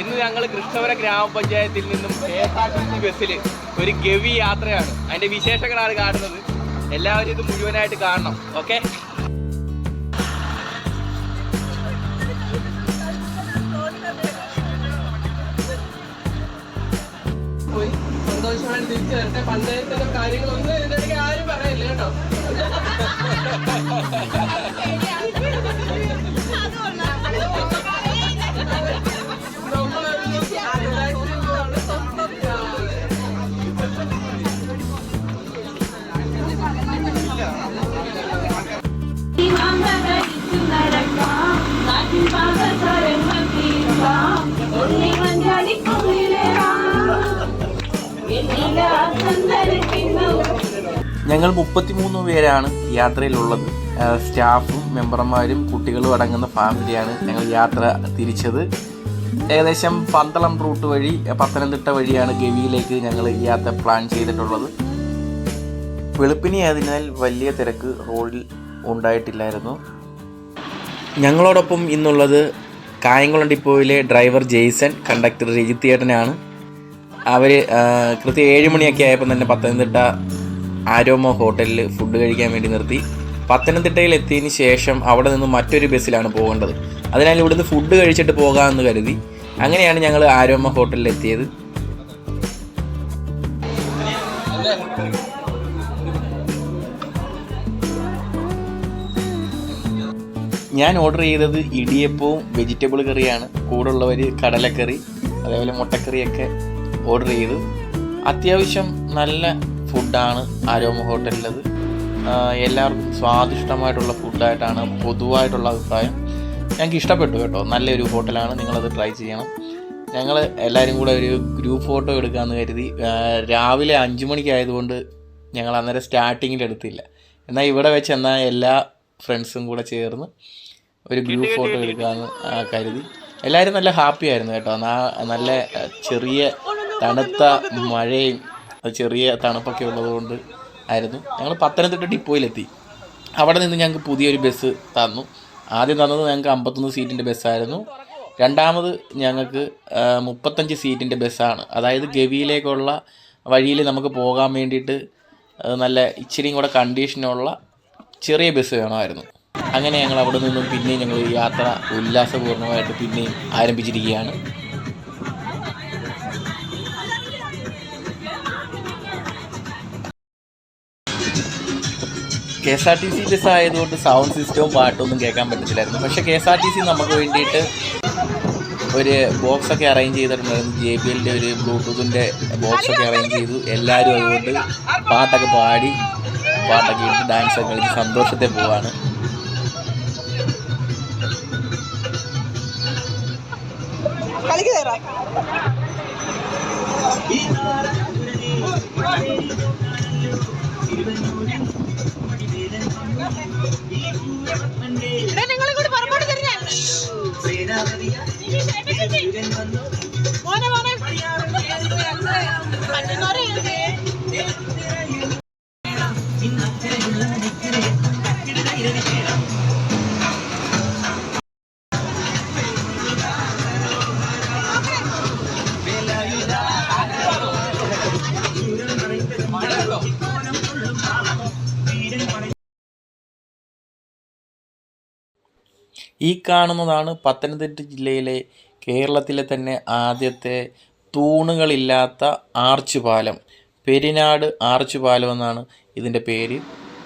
ഇന്ന് ഞങ്ങൾ കൃഷ്ണപുര ഗ്രാമപഞ്ചായത്തിൽ നിന്നും K S R T C ബസ്സിൽ ഒരു ഗവി യാത്രയാണ്. അതിന്റെ വിശേഷങ്ങളാണ് കാണുന്നത്. എല്ലാവരും ഇത് മുഴുവനായിട്ട് കാണണം. ഓക്കെ സന്തോഷമായിട്ട് തിരിച്ചു വരട്ടെ. പഞ്ചായത്തിന്റെ കാര്യങ്ങളൊന്നും ഇതിനിടയ്ക്ക് ആരും പറയില്ല കേട്ടോ. നമ്മളൊരു ഞങ്ങൾ മുപ്പത്തിമൂന്ന് പേരാണ് യാത്രയിലുള്ളത്. സ്റ്റാഫും മെമ്പർമാരും കുട്ടികളും അടങ്ങുന്ന ഫാമിലിയാണ് ഞങ്ങൾ യാത്ര തിരിച്ചത്. ഏകദേശം പന്തളം റൂട്ട് വഴി പത്തനംതിട്ട വഴിയാണ് ഗവിയിലേക്ക് ഞങ്ങൾ യാത്ര പ്ലാൻ ചെയ്തിട്ടുള്ളത്. വെളുപ്പിനി ആയതിനാൽ വലിയ തിരക്ക് റോഡിൽ ഉണ്ടായിട്ടില്ലായിരുന്നു. ഞങ്ങളോടൊപ്പം ഇന്നുള്ളത് കായംകുളം ഡിപ്പോയിലെ ഡ്രൈവർ ജെയ്സൺ കണ്ടക്ടർ രജിത്തേട്ടനാണ് അവർ കൃത്യം ഏഴ് മണിയൊക്കെ ആയപ്പോൾ തന്നെ പത്തനംതിട്ട ആരോമ ഹോട്ടലിൽ ഫുഡ് കഴിക്കാൻ വേണ്ടി നിർത്തി. പത്തനംതിട്ടയിൽ എത്തിയതിന് ശേഷം അവിടെ നിന്ന് മറ്റൊരു ബസ്സിലാണ് പോകേണ്ടത്. അതിനാൽ ഇവിടുന്ന് ഫുഡ് കഴിച്ചിട്ട് പോകാമെന്ന് കരുതി അങ്ങനെയാണ് ഞങ്ങൾ ആരോമ ഹോട്ടലിൽ എത്തിയത്. ഞാൻ ഓർഡർ ചെയ്തത് ഇടിയപ്പവും വെജിറ്റബിൾ കറിയാണ്. കൂടുള്ളവർ കടലക്കറി അതേപോലെ മുട്ടക്കറിയൊക്കെ ഓർഡർ ചെയ്ത്. അത്യാവശ്യം നല്ല ഫുഡാണ് ആരോമ ഹോട്ടലിലത്. എല്ലാവർക്കും സ്വാദിഷ്ടമായിട്ടുള്ള ഫുഡായിട്ടാണ് പൊതുവായിട്ടുള്ള അഭിപ്രായം. ഞങ്ങൾക്ക് ഇഷ്ടപ്പെട്ടു കേട്ടോ. നല്ലൊരു ഹോട്ടലാണ്. നിങ്ങളത് ട്രൈ ചെയ്യണം. ഞങ്ങൾ എല്ലാവരും കൂടെ ഒരു ഗ്രൂപ്പ് ഫോട്ടോ എടുക്കാമെന്ന് കരുതി. രാവിലെ അഞ്ച് മണിക്കായതുകൊണ്ട് ഞങ്ങൾ അന്നേരം സ്റ്റാർട്ടിങ്ങിൽ എടുത്തില്ല. എന്നാൽ ഇവിടെ വെച്ച് എന്നാൽ എല്ലാ ഫ്രണ്ട്സും കൂടെ ചേർന്ന് ഒരു ഗ്രൂപ്പ് ഫോട്ടോ എടുക്കാമെന്ന് കരുതി. എല്ലാവരും നല്ല ഹാപ്പി ആയിരുന്നു കേട്ടോ. നല്ല ചെറിയ തണുത്ത മഴയും ചെറിയ തണുപ്പൊക്കെ ഉള്ളതുകൊണ്ട് ആയിരുന്നു. ഞങ്ങൾ പത്തനംതിട്ട ഡിപ്പോയിലെത്തി. അവിടെ നിന്ന് ഞങ്ങൾക്ക് പുതിയൊരു ബസ് തന്നു. ആദ്യം തന്നത് ഞങ്ങൾക്ക് അമ്പത്തൊന്ന് സീറ്റിന്റെ ബസ്സായിരുന്നു. രണ്ടാമത് ഞങ്ങൾക്ക് മുപ്പത്തഞ്ച് സീറ്റിന്റെ ബസ്സാണ്. അതായത് ഗവിയിലേക്കുള്ള വഴിയിൽ നമുക്ക് പോകാൻ വേണ്ടിയിട്ട് നല്ല ഇച്ചിരിയും കൂടെ കണ്ടീഷനുള്ള ചെറിയ ബസ് വേണമായിരുന്നു. അങ്ങനെ ഞങ്ങൾ അവിടെ നിന്നും പിന്നെയും ഞങ്ങൾ യാത്ര ഉല്ലാസപൂർണമായിട്ട് പിന്നെയും ആരംഭിച്ചിരിക്കുകയാണ്. K S R T C bus ആയതുകൊണ്ട് സൗണ്ട് സിസ്റ്റവും പാട്ടൊന്നും കേൾക്കാൻ പറ്റത്തില്ലായിരുന്നു. പക്ഷെ K S R T C നമുക്ക് വേണ്ടിയിട്ട് ഒരു ബോക്സ് ഒക്കെ അറേഞ്ച് ചെയ്തിട്ടുണ്ടായിരുന്നു. ജെ ബി എല്ലിന്റെ ഒരു ബ്ലൂടൂത്തിന്റെ ബോക്സ് ഒക്കെ അറേഞ്ച് ചെയ്തു. എല്ലാവരും അതുകൊണ്ട് പാട്ടൊക്കെ പാടി പാട്ടൊക്കെ ഇട്ട് ഡാൻസ് ഒക്കെ കളിച്ച് സന്തോഷത്തെ പോവാണ്. നിങ്ങൾ ഈ കാണുന്നതാണ് പത്തനംതിട്ട ജില്ലയിലെ കേരളത്തിലെ തന്നെ ആദ്യത്തെ തൂണുകളില്ലാത്ത ആർച്ച് പാലം പെരിനാട് ആർച്ച് പാലം എന്നാണ് ഇതിന്റെ പേര്.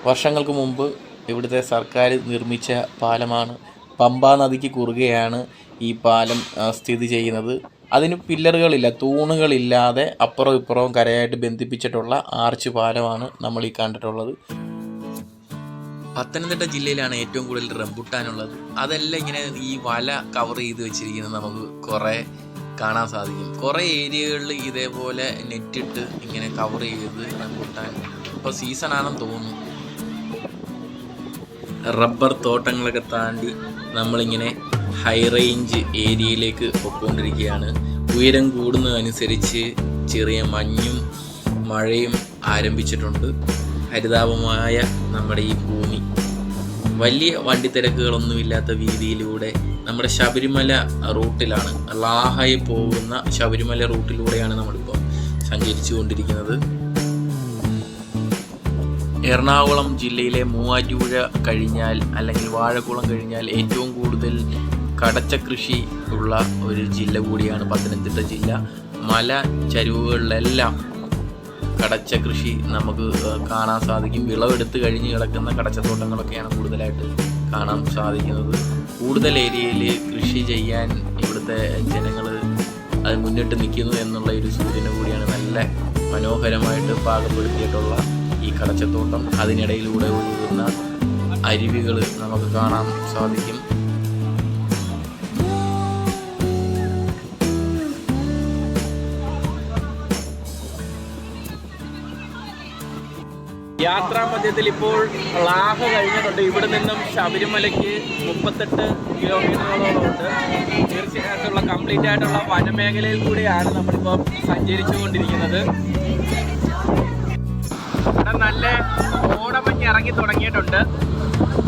വർഷങ്ങൾക്ക് മുമ്പ് ഇവിടുത്തെ സർക്കാർ നിർമ്മിച്ച പാലമാണ്. പമ്പാ നദിക്ക് കുറുകെയാണ് ഈ പാലം സ്ഥിതി ചെയ്യുന്നത്. അതിന് പില്ലറുകളില്ല തൂണുകളില്ലാതെ അപ്പുറവും ഇപ്പുറവും കരയായിട്ട് ബന്ധിപ്പിച്ചിട്ടുള്ള ആർച്ച് പാലമാണ് നമ്മൾ ഈ കണ്ടിട്ടുള്ളത്. പത്തനംതിട്ട ജില്ലയിലാണ് ഏറ്റവും കൂടുതൽ റംബുട്ടാനുള്ളത്. അതെല്ലാം ഇങ്ങനെ ഈ വല കവർ ചെയ്ത് വെച്ചിരിക്കുന്നത് നമുക്ക് കുറേ കാണാൻ സാധിക്കും. കുറേ ഏരിയകളിൽ ഇതേപോലെ നെറ്റിട്ട് ഇങ്ങനെ കവർ ചെയ്ത് റംബുട്ടാൻ. ഇപ്പോൾ സീസൺ ആണെന്ന് തോന്നുന്നു. റബ്ബർ തോട്ടങ്ങളൊക്കെ താണ്ടി നമ്മളിങ്ങനെ ഹൈ റേഞ്ച് ഏരിയയിലേക്ക് പൊയ്ക്കൊണ്ടിരിക്കുകയാണ്. ഉയരം കൂടുന്നതനുസരിച്ച് ചെറിയ മഞ്ഞും മഴയും ആരംഭിച്ചിട്ടുണ്ട്. ഹരിതാപമായ നമ്മുടെ ഈ ഭൂമി. വലിയ വണ്ടി തിരക്കുകളൊന്നുമില്ലാത്ത വീതിയിലൂടെ നമ്മുടെ ശബരിമല റൂട്ടിലാണ്. ലാഹായി പോകുന്ന ശബരിമല റൂട്ടിലൂടെയാണ് നമ്മളിപ്പോൾ സഞ്ചരിച്ചു കൊണ്ടിരിക്കുന്നത് എറണാകുളം ജില്ലയിലെ മൂവാറ്റുപുഴ കഴിഞ്ഞാൽ അല്ലെങ്കിൽ വാഴക്കുളം കഴിഞ്ഞാൽ ഏറ്റവും കൂടുതൽ കടച്ച കൃഷി ഉള്ള ഒരു ജില്ല കൂടിയാണ് പത്തനംതിട്ട ജില്ല. മല ചരിവുകളിലെല്ലാം കടച്ച കൃഷി നമുക്ക് കാണാൻ സാധിക്കും. വിളവെടുത്ത് കഴിഞ്ഞ് കിടക്കുന്ന കടച്ച തോട്ടങ്ങളൊക്കെയാണ് കൂടുതലായിട്ട് കാണാൻ സാധിക്കുന്നത്. കൂടുതൽ ഏരിയയിൽ കൃഷി ചെയ്യാൻ ഇവിടുത്തെ ജനങ്ങൾ അത് മുന്നിട്ട് നിൽക്കുന്നു എന്നുള്ള ഒരു സൂചന കൂടിയാണ് നല്ല മനോഹരമായിട്ട് പാകപ്പെടുത്തിയിട്ടുള്ള ഈ കടച്ചത്തോട്ടം. അതിനിടയിലൂടെ ഒഴുകുന്ന അരുവികൾ നമുക്ക് കാണാൻ സാധിക്കും. യാത്രാ മധ്യത്തിൽ ഇപ്പോൾ ലാഹ കഴിഞ്ഞിട്ടുണ്ട്. ഇവിടെ നിന്നും ശബരിമലയ്ക്ക് മുപ്പത്തെട്ട് കിലോമീറ്ററോളം ഉണ്ട്. തീർച്ചയായിട്ടുള്ള കംപ്ലീറ്റ് ആയിട്ടുള്ള വനമേഖലയിൽ കൂടിയാണ് നമ്മളിപ്പോൾ സഞ്ചരിച്ചുകൊണ്ടിരിക്കുന്നത്. ഇവിടെ നല്ല ഓടമഞ്ഞ് ഇറങ്ങി തുടങ്ങിയിട്ടുണ്ട്.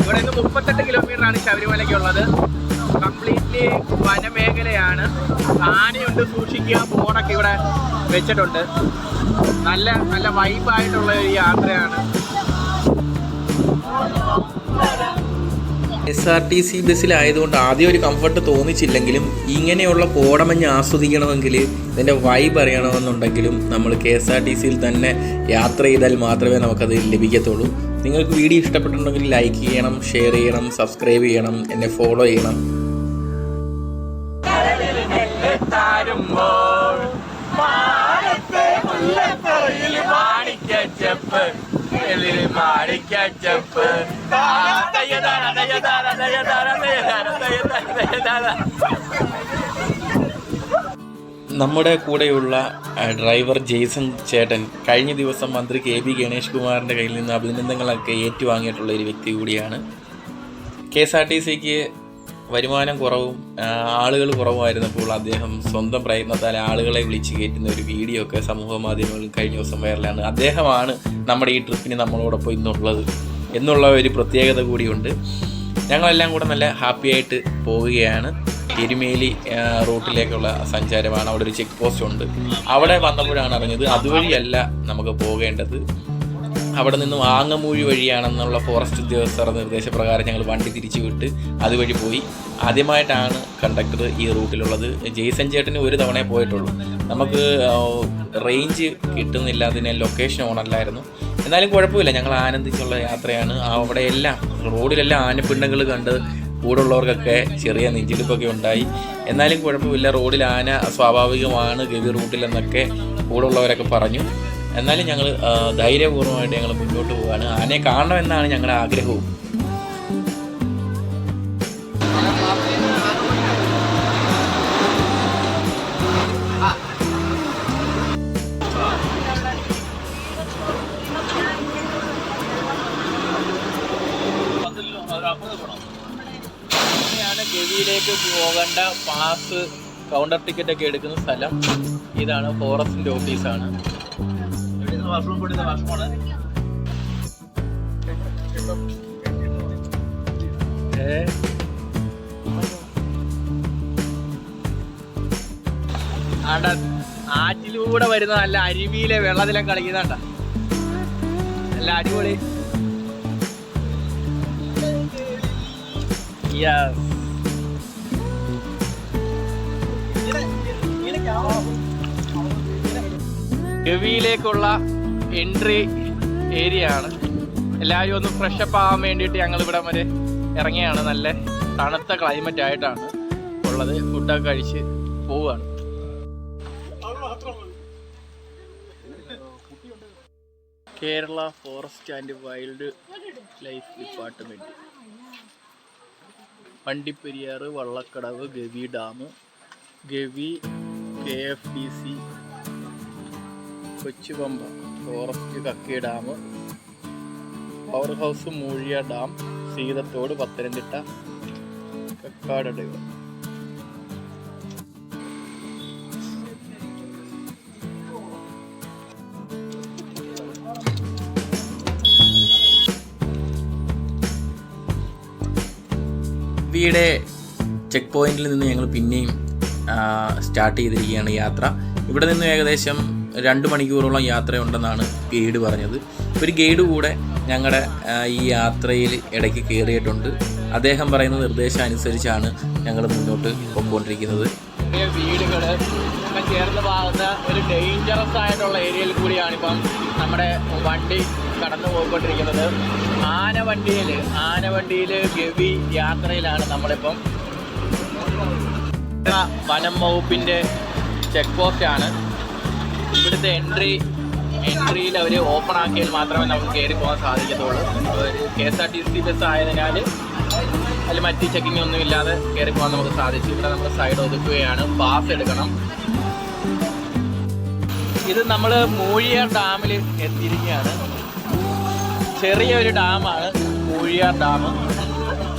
ഇവിടെ നിന്ന് മുപ്പത്തെട്ട് കിലോമീറ്ററാണ് ശബരിമലയ്ക്കുള്ളത്. കംപ്ലീറ്റ്ലി വനമേഖലയാണ്. ആനയുണ്ട് സൂക്ഷിക്കുക ഫോണൊക്കെ ഇവിടെ വെച്ചിട്ടുണ്ട്. നല്ല നല്ല വൈബായിട്ടുള്ള ഒരു യാത്രയാണ്. എസ് ആർ ടി സി ബസ്സിലായതുകൊണ്ട് ആദ്യം ഒരു കംഫർട്ട് തോന്നിച്ചില്ലെങ്കിലും ഇങ്ങനെയുള്ള കോടമഞ്ഞ് ആസ്വദിക്കണമെങ്കിൽ ഇതിന്റെ വൈബ് അറിയണമെന്നുണ്ടെങ്കിലും നമ്മൾ കെ എസ് ആർ ടി സിയിൽ തന്നെ യാത്ര ചെയ്താൽ മാത്രമേ നമുക്കത് ലഭിക്കത്തുള്ളൂ. നിങ്ങൾക്ക് വീഡിയോ ഇഷ്ടപ്പെട്ടിട്ടുണ്ടെങ്കിൽ ലൈക്ക് ചെയ്യണം ഷെയർ ചെയ്യണം സബ്സ്ക്രൈബ് ചെയ്യണം എന്നെ ഫോളോ ചെയ്യണം. നമ്മുടെ കൂടെയുള്ള ഡ്രൈവർ ജെയ്സൺ ചേട്ടൻ കഴിഞ്ഞ ദിവസം മന്ത്രി കെ ബി ഗണേഷ് കുമാറിന്റെ കയ്യിൽ നിന്ന് അഭിനന്ദനങ്ങളൊക്കെ ഏറ്റുവാങ്ങിയിട്ടുള്ള ഒരു വ്യക്തി കൂടിയാണ്. കെ എസ് ആർ ടി സിക്ക് വരുമാനം കുറവും ആളുകൾ കുറവായിരുന്നപ്പോൾ അദ്ദേഹം സ്വന്തം പ്രയത്നത്താൽ ആളുകളെ വിളിച്ച് കയറ്റുന്ന ഒരു വീഡിയോ ഒക്കെ സമൂഹ മാധ്യമങ്ങളിൽ കഴിഞ്ഞ ദിവസം വൈറലാണ് അദ്ദേഹമാണ് നമ്മുടെ ഈ ട്രിപ്പിന് നമ്മളോടൊപ്പം ഇന്നുള്ളത് എന്നുള്ള ഒരു പ്രത്യേകത കൂടിയുണ്ട്. ഞങ്ങളെല്ലാം കൂടെ നല്ല ഹാപ്പി ആയിട്ട് പോവുകയാണ്. എരുമേലി റൂട്ടിലേക്കുള്ള സഞ്ചാരമാണ്. അവിടെ ഒരു ചെക്ക് പോസ്റ്റ് ഉണ്ട്. അവിടെ വന്നപ്പോഴാണ് അറിഞ്ഞത് അതുവഴിയല്ല നമുക്ക് പോകേണ്ടത്. അവിടെ നിന്ന് ആങ്ങമൂഴി വഴിയാണെന്നുള്ള ഫോറസ്റ്റ് ഉദ്യോഗസ്ഥരുടെ നിർദ്ദേശപ്രകാരം ഞങ്ങൾ വണ്ടി തിരിച്ചു വിട്ട് അതുവഴി പോയി. ആദ്യമായിട്ടാണ് കണ്ടക്ടർ ഈ റൂട്ടിലുള്ളത്. ജെയ്സൺ ചേട്ടന് ഒരു തവണയെ പോയിട്ടുള്ളൂ. നമുക്ക് റേഞ്ച് കിട്ടുന്നില്ല അതിന് ലൊക്കേഷൻ ഓണല്ലായിരുന്നു എന്നാലും കുഴപ്പമില്ല ഞങ്ങൾ ആനന്ദിച്ചുള്ള യാത്രയാണ്. അവിടെ എല്ലാം റോഡിലെല്ലാം ആനപ്പിണ്ടങ്ങൾ കണ്ട് കൂടുള്ളവർക്കൊക്കെ ചെറിയ നെഞ്ചിടിപ്പൊക്കെ ഉണ്ടായി. എന്നാലും കുഴപ്പമില്ല റോഡിൽ ആന സ്വാഭാവികമാണ് ഗവി റൂട്ടിലെന്നൊക്കെ കൂടുള്ളവരൊക്കെ പറഞ്ഞു. എന്നാലും ഞങ്ങൾ ധൈര്യപൂർവമായിട്ട് ഞങ്ങൾ മുന്നോട്ട് പോവുകയാണ് ആനയെ കാണണമെന്നാണ് ഞങ്ങളുടെ ആഗ്രഹവും. പോകേണ്ട പാസ് കൗണ്ടർ ടിക്കറ്റ് ഒക്കെ എടുക്കുന്ന സ്ഥലം. ഇതാണ് ഫോറസ്റ്റിന്റെ ഓഫീസാണ് ഏ? ആണ്ട ആറ്റിലൂടെ വരുന്ന നല്ല അരുവിയിലെ വെള്ളത്തിലും കളിക്കുന്നുണ്ട. നല്ല അടിപൊളി. ഗവിയിലേക്കുള്ള എൻട്രി ഏരിയ ആണ് എല്ലാവരും ഒന്ന് ഫ്രഷ് അപ്പ് ആവാൻ വേണ്ടിയിട്ട് ഞങ്ങൾ ഇവിടെ വരെ ഇറങ്ങിയാണ്. നല്ല തണുത്ത ക്ലൈമറ്റ് ആയിട്ടാണ് ഉള്ളത്. ഫുഡൊക്കെ കഴിച്ച് പോവുകയാണ്. Kerala forest and wild life department Vandiperiyar Vallakkadavu Gavi dam Gavi K F D C Kochupampa. Forest Kakki dam power house Moozhiya dam Seethathodu Pathanamthitta Kakkad driver വിയുടെ ചെക്ക് പോയിന്റിൽ നിന്ന് ഞങ്ങൾ പിന്നെയും സ്റ്റാർട്ട് ചെയ്തിരിക്കുകയാണ് യാത്ര. ഇവിടെ നിന്ന് ഏകദേശം രണ്ട് മണിക്കൂറോളം യാത്രയുണ്ടെന്നാണ് ഗൈഡ് പറഞ്ഞത്. ഒരു ഗൈഡ് കൂടെ ഞങ്ങളുടെ ഈ യാത്രയിൽ ഇടയ്ക്ക് കയറിയിട്ടുണ്ട്. അദ്ദേഹം പറയുന്ന നിർദ്ദേശം അനുസരിച്ചാണ് ഞങ്ങൾ മുന്നോട്ട് പോയിക്കൊണ്ടിരിക്കുന്നത്. വീടുകൾ ചേർന്ന് പോകുന്ന ഒരു ഡേഞ്ചറസ് ആയിട്ടുള്ള ഏരിയയിൽ കൂടിയാണ് ഇപ്പം നമ്മുടെ വണ്ടി കടന്നു പോയിക്കൊണ്ടിരിക്കുന്നത്. ആനവണ്ടിയിൽ ആനവണ്ടിയിൽ ഗവി യാത്രയിലാണ് നമ്മളിപ്പം. വനം വകുപ്പിന്റെ ചെക്ക് പോസ്റ്റ് ആണ്. ഇവിടുത്തെ എൻട്രി എൻട്രിയിൽ അവർ ഓപ്പൺ ആക്കിയാൽ മാത്രമേ നമുക്ക് കയറി പോകാൻ സാധിക്കത്തുള്ളൂ. ഒരു K S R T C bus ആയതിനാൽ അതിൽ മറ്റ് ചെക്കിംഗ് ഒന്നും ഇല്ലാതെ കയറി പോകാൻ നമുക്ക് സാധിച്ചു. ഇവിടെ നമ്മൾ സൈഡ് ഒതുക്കുകയാണ്. പാസ് എടുക്കണം. ഇത് നമ്മൾ മൂഴിയാർ ഡാമിൽ എത്തിയിരിക്കുകയാണ്. ചെറിയൊരു ഡാമാണ് മൂഴിയാർ ഡാം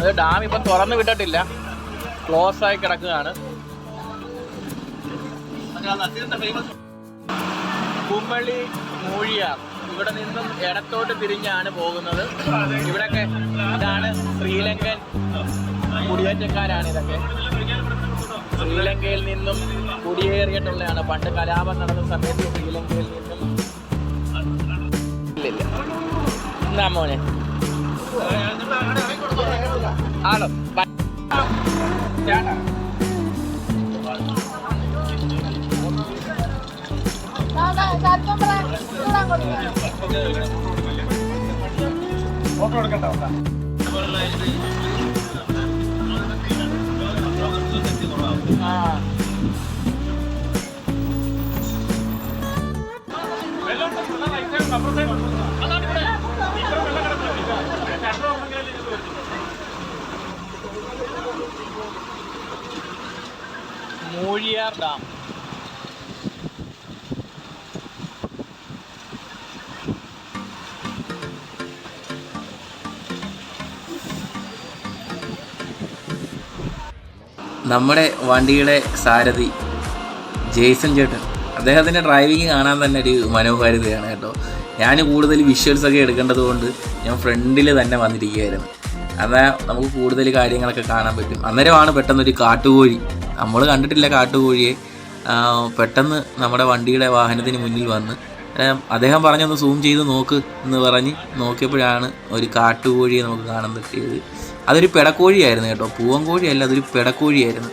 അത് ഡാം ഇപ്പം തുറന്നു വിട്ടിട്ടില്ല. ക്ലോസ് ആയി കിടക്കുകയാണ്. കുമ്മളി മൂഴിയാർ. ഇവിടെ നിന്നും ഇടത്തോട്ട് തിരിഞ്ഞാണ് പോകുന്നത്. ഇവിടൊക്കെ ഇതാണ് ശ്രീലങ്കൻ കുടിയേറ്റക്കാരാണ് ഇതൊക്കെ. ശ്രീലങ്കയിൽ നിന്നും കുടിയേറിയിട്ടുള്ളതാണ്. പണ്ട് കലാപം നടന്ന സമയത്ത് ശ്രീലങ്കയിൽ നിന്നും മോനെ? ആണോ? ബ- മൂഴിയാർ ഡാം. നമ്മുടെ വണ്ടിയുടെ സാരഥി ജെയ്സൺ ചേട്ടൻ. അദ്ദേഹത്തിന്റെ ഡ്രൈവിങ് കാണാൻ തന്നെ ഒരു മനോഹാരിതയാണ് കേട്ടോ. ഞാൻ കൂടുതൽ വിഷ്വൽസ് ഒക്കെ എടുക്കേണ്ടത് കൊണ്ട് ഞാൻ ഫ്രണ്ടിൽ തന്നെ വന്നിരിക്കുകയായിരുന്നു. എന്നാൽ നമുക്ക് കൂടുതൽ കാര്യങ്ങളൊക്കെ കാണാൻ പറ്റും. അന്നേരമാണ് പെട്ടെന്നൊരു കാട്ടുകോഴി. നമ്മൾ കണ്ടിട്ടില്ല കാട്ടുകോഴിയെ. പെട്ടെന്ന് നമ്മുടെ വണ്ടിയുടെ വാഹനത്തിന് മുന്നിൽ വന്ന് അദ്ദേഹം പറഞ്ഞൊന്ന് സൂം ചെയ്ത് നോക്ക് എന്ന് പറഞ്ഞ് നോക്കിയപ്പോഴാണ് ഒരു കാട്ടുകോഴിയെ നമുക്ക് കാണാൻ പറ്റിയത്. അതൊരു പെടക്കോഴിയായിരുന്നു കേട്ടോ. പൂവൻ കോഴിയല്ല അതൊരു പെടക്കോഴിയായിരുന്നു.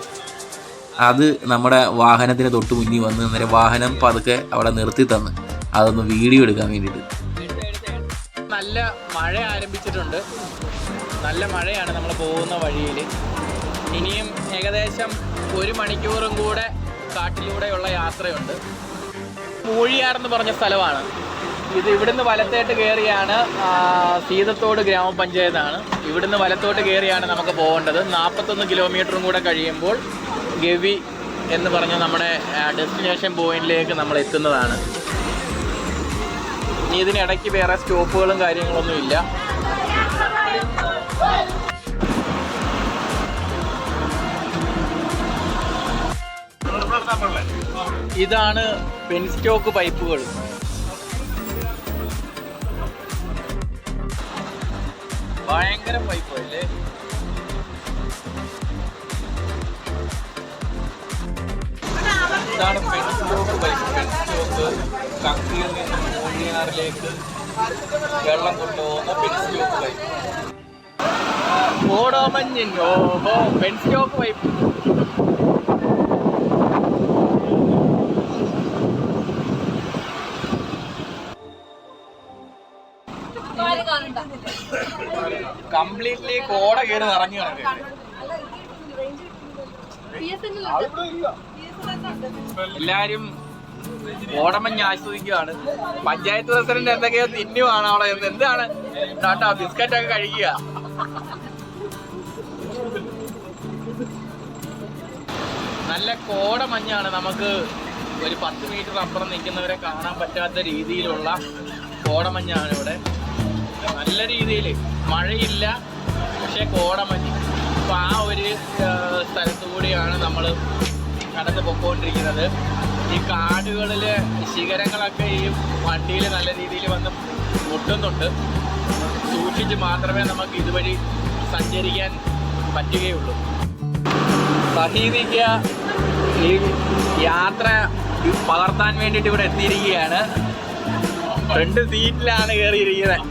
അത് നമ്മുടെ വാഹനത്തിന് തൊട്ട് മുന്നിൽ വന്ന് അന്നേരം വാഹനം പതുക്കെ അവിടെ നിർത്തി തന്ന്. അതൊന്ന് വീഡിയോ എടുക്കാൻ വേണ്ടിയിട്ട്. നല്ല മഴ ആരംഭിച്ചിട്ടുണ്ട്. നല്ല മഴയാണ് നമ്മൾ പോകുന്ന വഴിയിൽ. ഇനിയും ഏകദേശം ഒരു മണിക്കൂറും കൂടെ കാട്ടിലൂടെയുള്ള യാത്രയുണ്ട്. മൂഴിയാർ എന്ന് പറഞ്ഞ സ്ഥലമാണ്. ഇത് ഇവിടുന്ന് വലത്തോട്ട് കയറിയാണ് സീതത്തോട് ഗ്രാമപഞ്ചായത്താണ്. ഇവിടുന്ന് വലത്തോട്ട് കയറിയാണ് നമുക്ക് പോകേണ്ടത്. നാൽപ്പത്തൊന്ന് കിലോമീറ്ററും കൂടെ കഴിയുമ്പോൾ ഗവി എന്ന് പറഞ്ഞ നമ്മുടെ ഡെസ്റ്റിനേഷൻ പോയിന്റിലേക്ക് നമ്മൾ എത്തുന്നതാണ്. ഇനി ഇതിനിടയ്ക്ക് വേറെ സ്റ്റോപ്പുകളും കാര്യങ്ങളൊന്നും ഇല്ല. ഇതാണ് പെൻസ്റ്റോക്ക് പൈപ്പുകൾ. ഭയങ്കര പൈപ്പ് അല്ലേ ഇതാണ് പെൻസ്റ്റോക്ക് പൈപ്പ് പെൻസ്റ്റോക്ക് കക്കിയിൽ നിന്ന് മൂഴിയാറിലേക്ക് വെള്ളം കൊണ്ടുപോകുന്ന പെൻസ്റ്റോക്ക് പൈപ്പ് ഓടോമഞ്ഞോ പെൻസ്റ്റോക്ക് പൈപ്പ് കംപ്ലീറ്റ്ലി കോട കയറി നിറഞ്ഞു എല്ലാരും ഓടമഞ്ഞ് ആസ്വദിക്കുകയാണ്. പഞ്ചായത്ത് പ്രസിഡന്റ് എന്തൊക്കെയോ തിന്നുവാണ് അവിടെ എന്താണ്? ടാട്ടാ ബിസ്ക്കറ്റ് ഒക്കെ കഴിക്കുക. നല്ല കോട മഞ്ഞാണ് നമുക്ക് ഒരു പത്ത് മീറ്റർ അപ്പുറം നിൽക്കുന്നവരെ കാണാൻ പറ്റാത്ത രീതിയിലുള്ള കോടമഞ്ഞാണ് ഇവിടെ. നല്ല രീതിയിൽ മഴയില്ല പക്ഷേ കോടമഞ്ഞ് അപ്പോൾ ആ ഒരു സ്ഥലത്തു കൂടിയാണ് നമ്മൾ കടന്ന് പൊക്കോണ്ടിരിക്കുന്നത് ഈ കാടുകളിലെ ശിഖരങ്ങളൊക്കെ ഈ വണ്ടിയിൽ നല്ല രീതിയിൽ വന്ന് മുട്ടുന്നുണ്ട്. സൂക്ഷിച്ച് മാത്രമേ നമുക്ക് ഇതുവഴി സഞ്ചരിക്കാൻ പറ്റുകയുള്ളൂ. സഹീദിക്ക ഈ യാത്ര പകർത്താൻ വേണ്ടിയിട്ട് ഇവിടെ എത്തിയിരിക്കുകയാണ്. രണ്ട് സീറ്റിലാണ് കയറിയിരിക്കുന്നത്.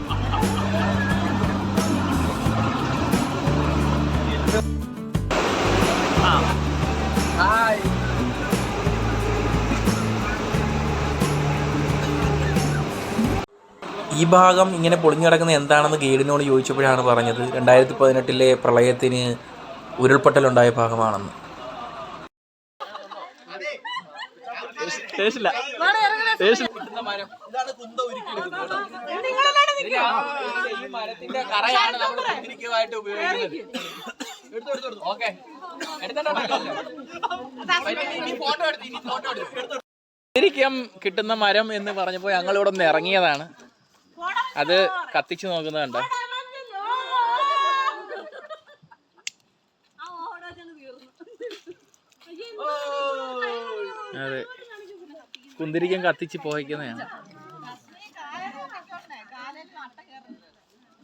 ഈ ഭാഗം ഇങ്ങനെ പൊളിഞ്ഞു കിടക്കുന്നത് എന്താണെന്ന് ഗൈഡിനോട് ചോദിച്ചപ്പോഴാണ് പറഞ്ഞത്. രണ്ടായിരത്തി പതിനെട്ടിലെ പ്രളയത്തിന് ഉരുൾപൊട്ടലുണ്ടായ ഭാഗമാണെന്ന്. ശരിക്കും ഈ മരത്തിന്റെ കറയാണ് നമ്മൾ ഉപയോഗിക്കുന്നത്. കിട്ടുന്ന മരം എന്ന് പറഞ്ഞപ്പോൾ ഞങ്ങൾ ഇവിടെ നിന്ന് ഇറങ്ങിയതാണ്. അത് കത്തിച്ചു നോക്കുന്നത് കണ്ടോ? അതെ. കുന്തിരിക്കം കത്തിച്ച് പോയിക്കുന്നതാണ്.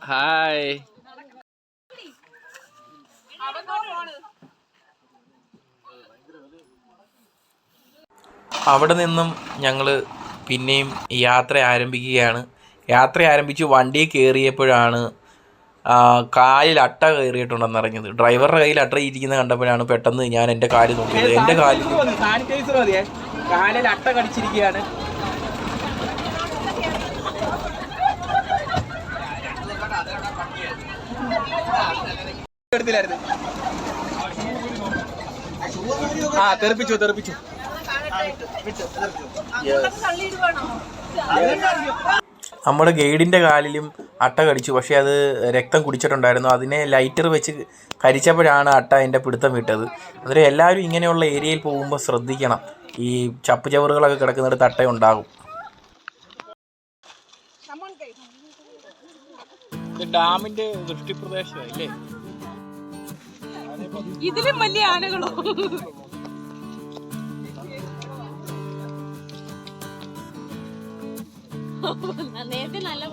ഹായ്. അവിടെ നിന്നും ഞങ്ങൾ പിന്നെയും യാത്ര ആരംഭിക്കുകയാണ്. യാത്ര ആരംഭിച്ച് വണ്ടി കയറിയപ്പോഴാണ് കാലിൽ അട്ട കയറിയിട്ടുണ്ടെന്ന് അറിഞ്ഞത്. ഡ്രൈവറുടെ കയ്യിൽ അട്ട ഇരിക്കുന്നത് കണ്ടപ്പോഴാണ് പെട്ടെന്ന് ഞാൻ എന്റെ കാൽ നോക്കിയത്. എന്റെ കാലിൽ കാലിൽ അട്ട കടിച്ചിരിക്കുകയാണ്. ആ തെറിപ്പിച്ചു തെറിപ്പിച്ചു. നമ്മുടെ ഗൈഡിന്റെ കാലിലും അട്ട കടിച്ചു. പക്ഷേ അത് രക്തം കുടിച്ചിട്ടുണ്ടായിരുന്നു. അതിനെ ലൈറ്റർ വെച്ച് കരിച്ചപ്പോഴാണ് അട്ട എന്റെ പിടുത്തം വിട്ടത്. അതൊരു എല്ലാവരും ഇങ്ങനെയുള്ള ഏരിയയിൽ പോകുമ്പോൾ ശ്രദ്ധിക്കണം. ഈ ചപ്പ് ചവറുകളൊക്കെ കിടക്കുന്നിടത്ത് അട്ട ഉണ്ടാകും. ഡാമിന്റെ വൃഷ്ടിപ്രദേശമല്ലേ ഇതിലും വലിയ ആനകളോ? നേരത്തെ നല്ല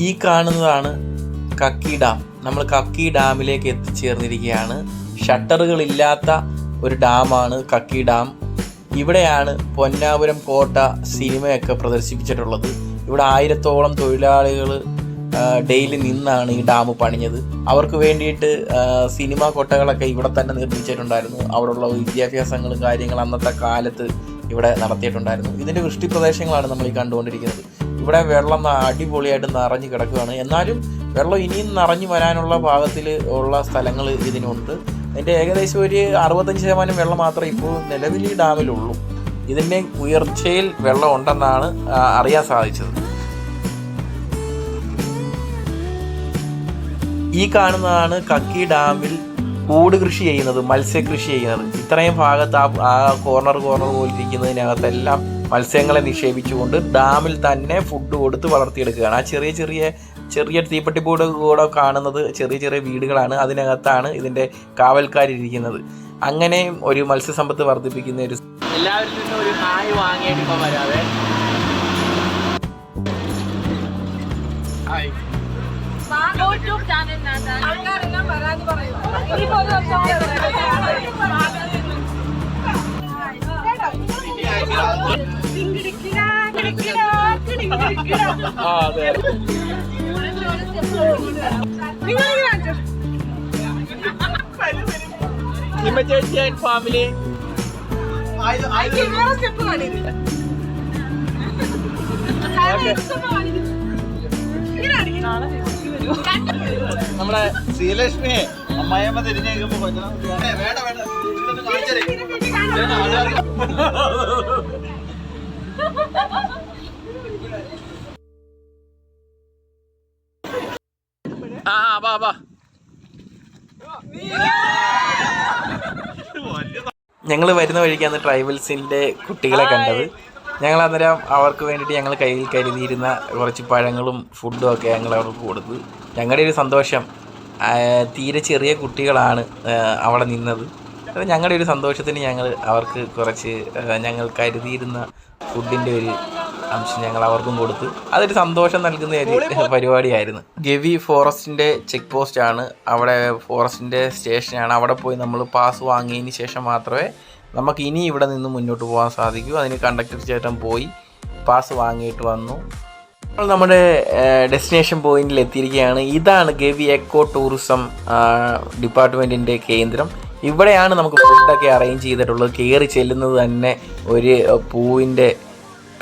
ഈ കാണുന്നതാണ് കക്കി ഡാം. നമ്മൾ കക്കി ഡാമിലേക്ക് എത്തിച്ചേർന്നിരിക്കുകയാണ്. ഷട്ടറുകളില്ലാത്ത ഒരു ഡാമാണ് കക്കി ഡാം. ഇവിടെയാണ് പൊന്നാപുരം കോട്ട സിനിമയൊക്കെ പ്രദർശിപ്പിച്ചിട്ടുള്ളത്. ഇവിടെ ആയിരത്തോളം തൊഴിലാളികൾ ഡെയിലി നിന്നാണ് ഈ ഡാം പണിഞ്ഞത്. അവർക്ക് വേണ്ടിയിട്ട് സിനിമ കൊട്ടകളൊക്കെ ഇവിടെ തന്നെ നിർമ്മിച്ചിട്ടുണ്ടായിരുന്നു. അവിടെയുള്ള വിദ്യാഭ്യാസങ്ങളും കാര്യങ്ങളും അന്നത്തെ കാലത്ത് ഇവിടെ നടത്തിയിട്ടുണ്ടായിരുന്നു. ഇതിന്റെ വൃഷ്ടി പ്രദേശങ്ങളാണ് നമ്മൾ ഈ കണ്ടുകൊണ്ടിരിക്കുന്നത്. ഇവിടെ വെള്ളം അടിപൊളിയായിട്ട് നിറഞ്ഞു കിടക്കുകയാണ്. എന്നാലും വെള്ളം ഇനിയും നിറഞ്ഞു വരാനുള്ള ഭാഗത്തിൽ ഉള്ള സ്ഥലങ്ങൾ ഇതിനുണ്ട്. അതിന്റെ ഏകദേശം ഒരു അറുപത്തഞ്ച് ശതമാനം വെള്ളം മാത്രമേ ഇപ്പോൾ നിലവിൽ ഈ ഡാമിലുള്ളൂ. ഇതിന്റെ ഉയർച്ചയിൽ വെള്ളം ഉണ്ടെന്നാണ് അറിയാൻ സാധിച്ചത്. ഈ കാണുന്നതാണ് കക്കി ഡാമിൽ കൂട് കൃഷി ചെയ്യുന്നത് മത്സ്യകൃഷി ചെയ്യുന്നത്. ഇത്രയും ഭാഗത്ത് ആ ആ കോർണർ കോർണർ പോലിരിക്കുന്നതിനകത്തെല്ലാം മത്സ്യങ്ങളെ നിക്ഷേപിച്ചുകൊണ്ട് ഡാമിൽ തന്നെ ഫുഡ് കൊടുത്ത് വളർത്തിയെടുക്കുകയാണ്. ആ ചെറിയ ചെറിയ ചെറിയ തീപ്പെട്ടി തീപ്പെട്ടിപ്പൂട് കൂടെ കാണുന്നത് ചെറിയ ചെറിയ വീടുകളാണ്. അതിനകത്താണ് ഇതിന്റെ കാവൽക്കാരിരിക്കുന്നത്. അങ്ങനെയും ഒരു മത്സ്യസമ്പത്ത് വർദ്ധിപ്പിക്കുന്ന ഒരു എല്ലാവരിൽ നിന്നും ഒരു ഹായ് വാങ്ങിയിട്ട് ഇപ്പൊ വരാതെ ഹായ്. യൂട്യൂബ് ചാനലിനകത്ത് ആൾക്കാരെല്ലാം പറയും ആൻഡ് ഫാമിലി നമ്മുടെ ശ്രീലക്ഷ്മിയെ അമ്മായിയമ്മ തിരിഞ്ഞേക്കുമ്പോ കൊല്ലണം വേണ്ട വേണ്ട. ആ ആ, വാ വാ ഞങ്ങൾ വരുന്ന വഴിക്കാണ് ട്രൈബൽസിന്റെ കുട്ടികളെ കണ്ടത്. ഞങ്ങൾ അന്നേരം അവർക്ക് വേണ്ടിയിട്ട് ഞങ്ങൾ കയ്യിൽ കരുതിയിരുന്ന കുറച്ച് പഴങ്ങളും ഫുഡും ഒക്കെ ഞങ്ങൾ അവർക്ക് കൊടുത്തു ഞങ്ങളുടെ ഒരു സന്തോഷം തീരെ ചെറിയ കുട്ടികളാണ് അവിടെ നിന്നത്. അത് ഞങ്ങളുടെ ഒരു സന്തോഷത്തിന് ഞങ്ങൾ അവർക്ക് കുറച്ച് ഞങ്ങൾ കരുതിയിരുന്ന ഫുഡിന്റെ ഒരു അംശം ഞങ്ങൾ അവർക്കും കൊടുത്ത് അതൊരു സന്തോഷം നൽകുന്ന ഒരു പരിപാടിയായിരുന്നു. ഗവി ഫോറസ്റ്റിന്റെ ചെക്ക് പോസ്റ്റ് ആണ്. അവിടെ ഫോറസ്റ്റിന്റെ സ്റ്റേഷനാണ്. അവിടെ പോയി നമ്മൾ പാസ് വാങ്ങിയതിന് ശേഷം മാത്രമേ നമുക്ക് ഇനി ഇവിടെ നിന്ന് മുന്നോട്ട് പോകാൻ സാധിക്കൂ. അതിന് കണ്ടക്ടർ ചേട്ടൻ പോയി പാസ് വാങ്ങിയിട്ട് വന്നു. നമ്മൾ നമ്മുടെ ഡെസ്റ്റിനേഷൻ പോയിന്റിൽ എത്തിയിരിക്കുകയാണ്. ഇതാണ് ഗവി എക്കോ ടൂറിസം ഡിപ്പാർട്ട്മെന്റിന്റെ കേന്ദ്രം. ഇവിടെയാണ് നമുക്ക് ഫുഡൊക്കെ അറേഞ്ച് ചെയ്തിട്ടുള്ളത്. കയറി ചെല്ലുന്നത് തന്നെ ഒരു പൂവിന്റെ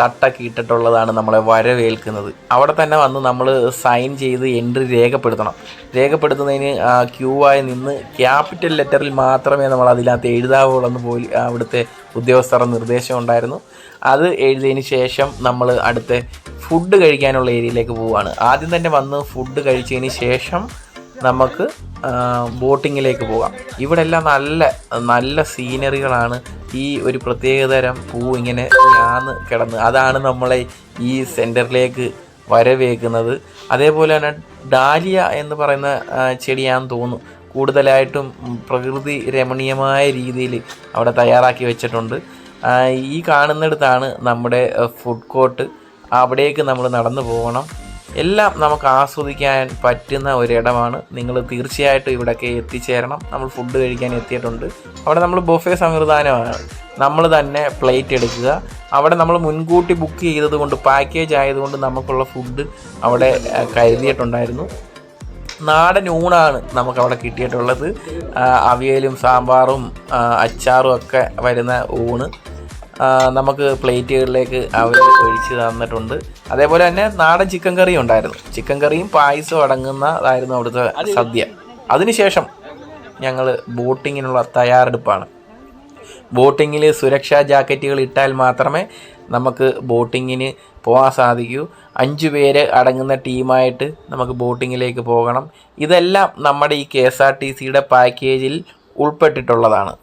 തട്ടൊക്കെ ഇട്ടിട്ടുള്ളതാണ് നമ്മളെ വരവേൽക്കുന്നത്. അവിടെ തന്നെ വന്ന് നമ്മൾ സൈൻ ചെയ്ത് എൻട്രി രേഖപ്പെടുത്തണം. രേഖപ്പെടുത്തുന്നതിന് ക്യൂ ആയി നിന്ന് ക്യാപിറ്റൽ ലെറ്ററിൽ മാത്രമേ നമ്മൾ അതിനകത്ത് എഴുതാവുള്ളൂ എന്ന് പോലും അവിടുത്തെ ഉദ്യോഗസ്ഥരുടെ നിർദ്ദേശം ഉണ്ടായിരുന്നു. അത് എഴുതിയതിന് ശേഷം നമ്മൾ അടുത്ത ഫുഡ് കഴിക്കാനുള്ള ഏരിയയിലേക്ക് പോവുകയാണ്. ആദ്യം തന്നെ വന്ന് ഫുഡ് കഴിച്ചതിന് ശേഷം നമുക്ക് ബോട്ടിങ്ങിലേക്ക് പോകാം. ഇവിടെ എല്ലാം നല്ല നല്ല സീനറികളാണ് ഈ ഒരു പ്രത്യേകതരം പൂ ഇങ്ങനെ ഞാന്ന് കിടന്ന്. അതാണ് നമ്മളെ ഈ സെന്ററിലേക്ക് വരവേക്കുന്നത് അതേപോലെ തന്നെ ഡാലിയ എന്ന് പറയുന്ന ചെടിയാണെന്ന് തോന്നുന്നു. കൂടുതലായിട്ടും പ്രകൃതി രമണീയമായ രീതിയിൽ അവിടെ തയ്യാറാക്കി വെച്ചിട്ടുണ്ട്. ഈ കാണുന്നിടത്താണ് നമ്മുടെ ഫുഡ് കോർട്ട്. അവിടേക്ക് നമ്മൾ നടന്നു പോകണം. എല്ലാം നമുക്ക് ആസ്വദിക്കാൻ പറ്റുന്ന ഒരിടമാണ്. നിങ്ങൾ തീർച്ചയായിട്ടും ഇവിടെയൊക്കെ എത്തിച്ചേരണം. നമ്മൾ ഫുഡ് കഴിക്കാൻ എത്തിയിട്ടുണ്ട്. അവിടെ നമ്മൾ ബൊഫെ സംവിധാനമാണ്. നമ്മൾ തന്നെ പ്ലേറ്റ് എടുക്കുക. അവിടെ നമ്മൾ മുൻകൂട്ടി ബുക്ക് ചെയ്തതുകൊണ്ട് പാക്കേജ് ആയതുകൊണ്ട് നമുക്കുള്ള ഫുഡ് അവിടെ കരുതിയിട്ടുണ്ടായിരുന്നു. നാടൻ ഊണാണ് നമുക്ക് അവിടെ കിട്ടിയിട്ടുള്ളത്. അവിയലും സാമ്പാറും അച്ചാറും ഒക്കെ വരുന്ന ഊണ്. നമുക്ക് പ്ലേറ്റുകളിലേക്ക് അവർ ഒഴിച്ച് തന്നിട്ടുണ്ട്. അതേപോലെ തന്നെ നാടൻ ചിക്കൻ കറിയും ഉണ്ടായിരുന്നു. ചിക്കൻ കറിയും പായസവും അടങ്ങുന്നതായിരുന്നു അവിടുത്തെ സദ്യ. അതിനുശേഷം ഞങ്ങൾ ബോട്ടിങ്ങിനുള്ള തയ്യാറെടുപ്പാണ്. ബോട്ടിങ്ങിൽ സുരക്ഷാ ജാക്കറ്റുകൾ ഇട്ടാൽ മാത്രമേ നമുക്ക് ബോട്ടിങ്ങിന് പോകാൻ സാധിക്കൂ. അഞ്ച് പേര് അടങ്ങുന്ന ടീമായിട്ട് നമുക്ക് ബോട്ടിങ്ങിലേക്ക് പോകണം. ഇതെല്ലാം നമ്മുടെ ഈ കെ എസ് ആർ ടി സിയുടെ പാക്കേജിൽ ഉൾപ്പെട്ടിട്ടുള്ളതാണ്.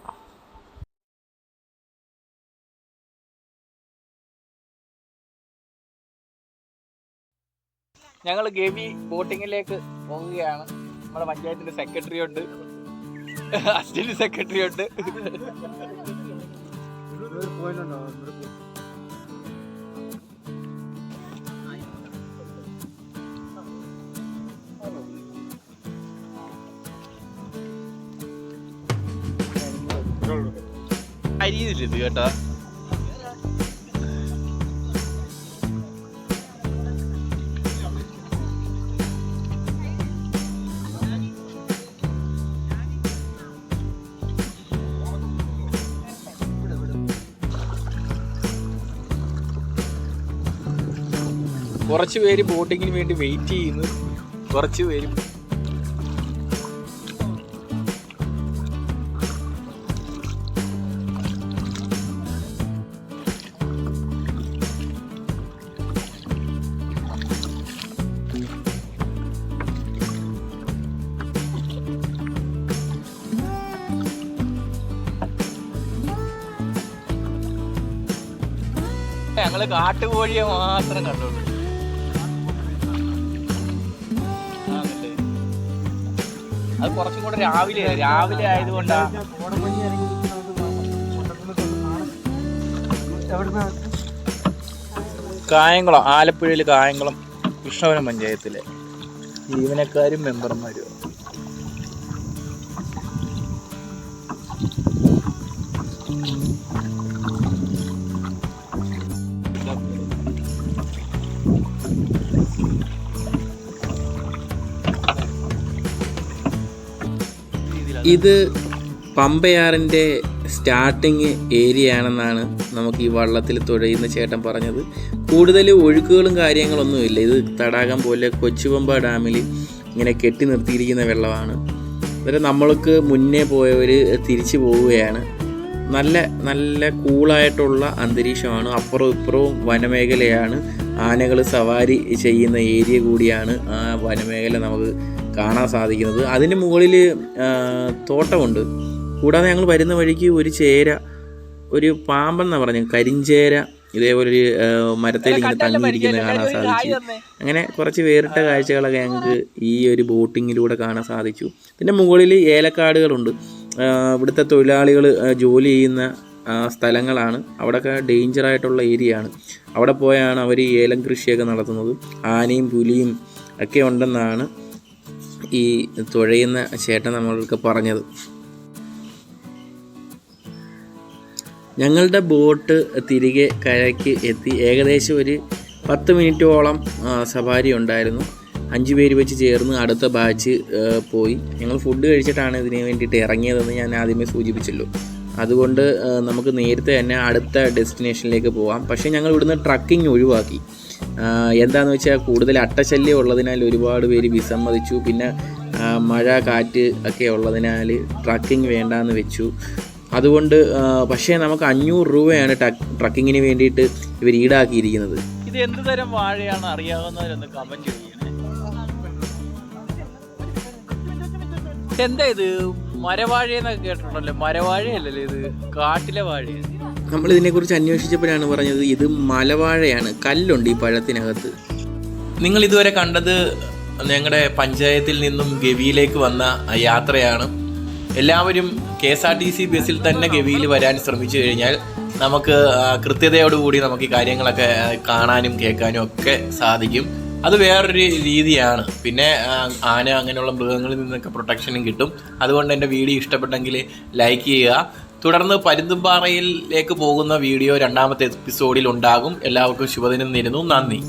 ഞങ്ങൾ ഗവി ബോട്ടിങ്ങിലേക്ക് പോവുകയാണ്. നമ്മുടെ പഞ്ചായത്തിന്റെ സെക്രട്ടറി ഉണ്ട്. അസിസ്റ്റന്റ് സെക്രട്ടറി ഉണ്ട്. അരിയുന്നില്ല ഇത് കേട്ടോ. കുറച്ച് പേര് ബോട്ടിങ്ങിന് വേണ്ടി വെയിറ്റ് ചെയ്യുന്നു. കുറച്ച് പേര് ഞങ്ങൾ കാട്ടുകോഴിയെ മാത്രം കണ്ടുള്ളൂ. കുറച്ചും കൂടെ രാവിലെ രാവിലെ ആയതുകൊണ്ടാ. കായംകുളം ആലപ്പുഴയിൽ കായംകുളം കൃഷ്ണപുരം പഞ്ചായത്തിലെ ജീവനക്കാരും മെമ്പർമാരും. ഇത് പമ്പയാറിന്റെ സ്റ്റാർട്ടിങ് ഏരിയ ആണെന്നാണ് നമുക്ക് ഈ വള്ളത്തിൽ തുഴയുന്ന ചേട്ടൻ പറഞ്ഞത്. കൂടുതൽ ഒഴുക്കുകളും കാര്യങ്ങളൊന്നുമില്ല ഇത് തടാകം പോലെ കൊച്ചുപമ്പ ഡാമിൽ ഇങ്ങനെ കെട്ടി നിർത്തിയിരിക്കുന്ന വെള്ളമാണ്. അന്നേരം നമ്മൾക്ക് മുന്നേ പോയവർ തിരിച്ചു പോവുകയാണ്. നല്ല നല്ല കൂളായിട്ടുള്ള അന്തരീക്ഷമാണ്. അപ്പുറവും ഇപ്പുറവും വനമേഖലയാണ്. ആനകൾ സവാരി ചെയ്യുന്ന ഏരിയ കൂടിയാണ് ആ വനമേഖല നമുക്ക് കാണാൻ സാധിക്കുന്നത്. അതിന് മുകളിൽ തോട്ടമുണ്ട്. കൂടാതെ ഞങ്ങൾ വരുന്ന വഴിക്ക് ഒരു ചേര ഒരു പാമ്പെന്നാണ് പറഞ്ഞു കരിഞ്ചേര ഇതേപോലെ ഒരു മരത്തിൽ ഇങ്ങനെ തങ്ങിയിരിക്കുന്നത് കാണാൻ സാധിച്ചു. അങ്ങനെ കുറച്ച് വേറിട്ട കാഴ്ചകളൊക്കെ ഞങ്ങൾക്ക് ഈ ഒരു ബോട്ടിങ്ങിലൂടെ കാണാൻ സാധിച്ചു. ഇതിന്റെ മുകളിൽ ഏലക്കാടുകളുണ്ട്. ഇവിടുത്തെ തൊഴിലാളികൾ ജോലി ചെയ്യുന്ന സ്ഥലങ്ങളാണ്. അവിടെയൊക്കെ ഡേഞ്ചർ ആയിട്ടുള്ള ഏരിയ ആണ് അവിടെ പോയാണ് അവർ ഏലം കൃഷിയൊക്കെ നടത്തുന്നത്. ആനയും പുലിയും ഒക്കെ ഉണ്ടെന്നാണ് ഈ തുഴയുന്ന ചേട്ടൻ നമ്മൾക്ക് പറഞ്ഞത്. ഞങ്ങളുടെ ബോട്ട് തിരികെ കരയ്ക്ക് എത്തി. ഏകദേശം ഒരു പത്ത് മിനിറ്റോളം സവാരി ഉണ്ടായിരുന്നു. അഞ്ച് പേര് വെച്ച് ചേർന്ന് അടുത്ത ബാച്ച് പോയി. ഞങ്ങൾ ഫുഡ് കഴിച്ചിട്ടാണ് ഇതിന് വേണ്ടിയിട്ട് ഇറങ്ങിയതെന്ന് ഞാൻ ആദ്യമേ സൂചിപ്പിച്ചല്ലോ. അതുകൊണ്ട് നമുക്ക് നേരത്തെ തന്നെ അടുത്ത ഡെസ്റ്റിനേഷനിലേക്ക് പോവാം. പക്ഷേ ഞങ്ങൾ ഇവിടുന്ന് ട്രക്കിംഗ് ഒഴിവാക്കി. ആ, എന്താന്ന് വെച്ചാൽ കൂടുതൽ അട്ടശല്യം ഉള്ളതിനാൽ ഒരുപാട് പേര് വിസമ്മതിച്ചു. പിന്നെ മഴ കാറ്റ് ഒക്കെ ഉള്ളതിനാൽ ട്രക്കിംഗ് വേണ്ടാന്ന് വെച്ചു. അതുകൊണ്ട് പക്ഷേ നമുക്ക് അഞ്ഞൂറ് രൂപയാണ് ട്രക്കിങ്ങിന് വേണ്ടിയിട്ട് ഇവർ ഈടാക്കിയിരിക്കുന്നത്. ഇത് എന്ത് തരം വാഴയാണ്? അറിയാവുന്നവരൊന്ന് കമന്റ് ചെയ്യണേ. എന്താ ഇത്? മരവാഴയെന്നൊക്കെ കേട്ടിട്ടുണ്ടല്ലോ. മരവാഴയല്ലേ ഇത്. കാട്ടിലെ വാഴയാണ് നമ്മൾ ഇതിനെക്കുറിച്ച് അന്വേഷിച്ചപ്പോഴാണ് പറഞ്ഞത് ഇത് മലവാഴയാണ് കല്ലുണ്ട് ഈ പഴത്തിനകത്ത്. നിങ്ങൾ ഇതുവരെ കണ്ടത് ഞങ്ങളുടെ പഞ്ചായത്തിൽ നിന്നും ഗവിയിലേക്ക് വന്ന യാത്രയാണ്. എല്ലാവരും K S R T C ബസ്സിൽ തന്നെ ഗവിയിൽ വരാൻ ശ്രമിച്ചു കഴിഞ്ഞാൽ നമുക്ക് കൃത്യതയോടുകൂടി നമുക്ക് ഈ കാര്യങ്ങളൊക്കെ കാണാനും കേൾക്കാനും ഒക്കെ സാധിക്കും. അത് വേറൊരു രീതിയാണ്. പിന്നെ ആന അങ്ങനെയുള്ള മൃഗങ്ങളിൽ നിന്നൊക്കെ പ്രൊട്ടക്ഷനും കിട്ടും. അതുകൊണ്ട് എന്റെ വീഡിയോ ഇഷ്ടപ്പെട്ടെങ്കിൽ ലൈക്ക് ചെയ്യുക. തുടർന്ന് പരുന്തുംപാറയിലേക്ക് പോകുന്ന വീഡിയോ രണ്ടാമത്തെ എപ്പിസോഡിൽ ഉണ്ടാകും. എല്ലാവർക്കും ശുഭദിനം നേരുന്നു. നന്ദി.